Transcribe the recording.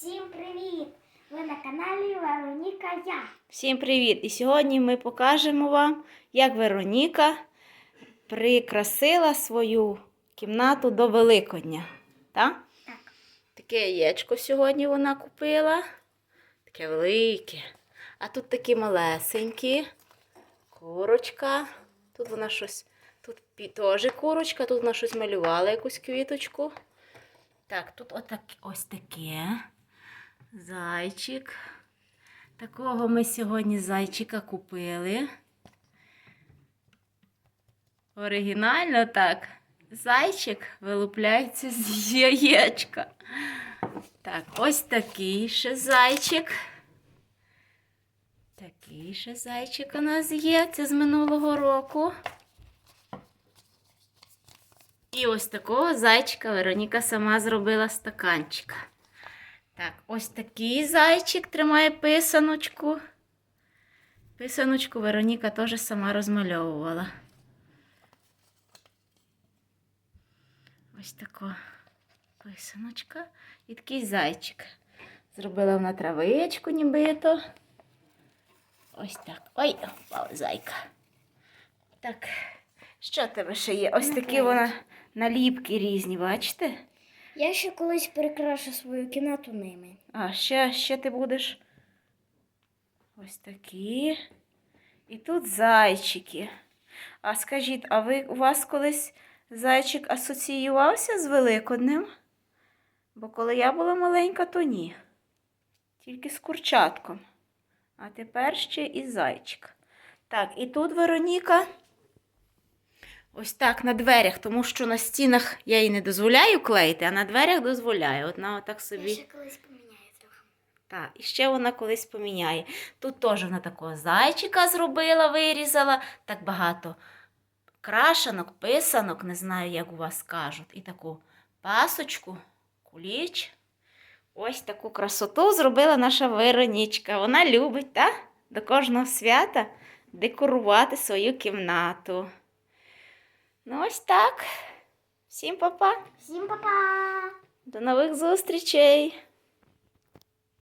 Всім привіт! Ви на каналі Вероніка Я. Всім привіт! І сьогодні ми покажемо вам, як Вероніка прикрасила свою кімнату до Великодня. Так? Так. Таке яєчко сьогодні вона купила. Таке велике. А тут такі малесенькі. Курочка. Тут вона щось. Тут теж курочка, тут вона щось малювала, якусь квіточку. Так, тут отак, ось таке. Зайчик. Такого ми сьогодні зайчика купили. Оригінально так. Зайчик вилупляється з яєчка. Так, ось такий ще зайчик. Такий ще зайчик у нас є. Це з минулого року. І ось такого зайчика Вероніка сама зробила стаканчика. Так, ось такий зайчик тримає писаночку. Писаночку Вероніка теж сама розмальовувала. Ось така писаночка і такий зайчик. Зробила вона травичку нібито. Ось так. Ой, впала зайка. Так, що тебе ще є? Ось такі вона наліпки різні, бачите? Я ще колись прикрашу свою кімнату ними. А, ще, ще ти будеш. Ось такі. І тут зайчики. А скажіть, а ви у вас колись зайчик асоціювався з Великоднем? Бо коли я була маленька, то ні. Тільки з курчатком. А тепер ще і зайчик. Так, і тут Вероніка. Ось так на дверях, тому що на стінах я їй не дозволяю клеїти, а на дверях дозволяю. Одна отак собі. Я ще колись поміняю трохи. Так, і ще вона колись поміняє. Тут теж вона такого зайчика зробила, вирізала, так багато крашанок, писанок, не знаю, як у вас кажуть. І таку пасочку, куліч. Ось таку красоту зробила наша Веронічка. Вона любить, так? До кожного свята декорувати свою кімнату. Ну, ось так. Всім па-па. Всім па-па! До нових зустрічей!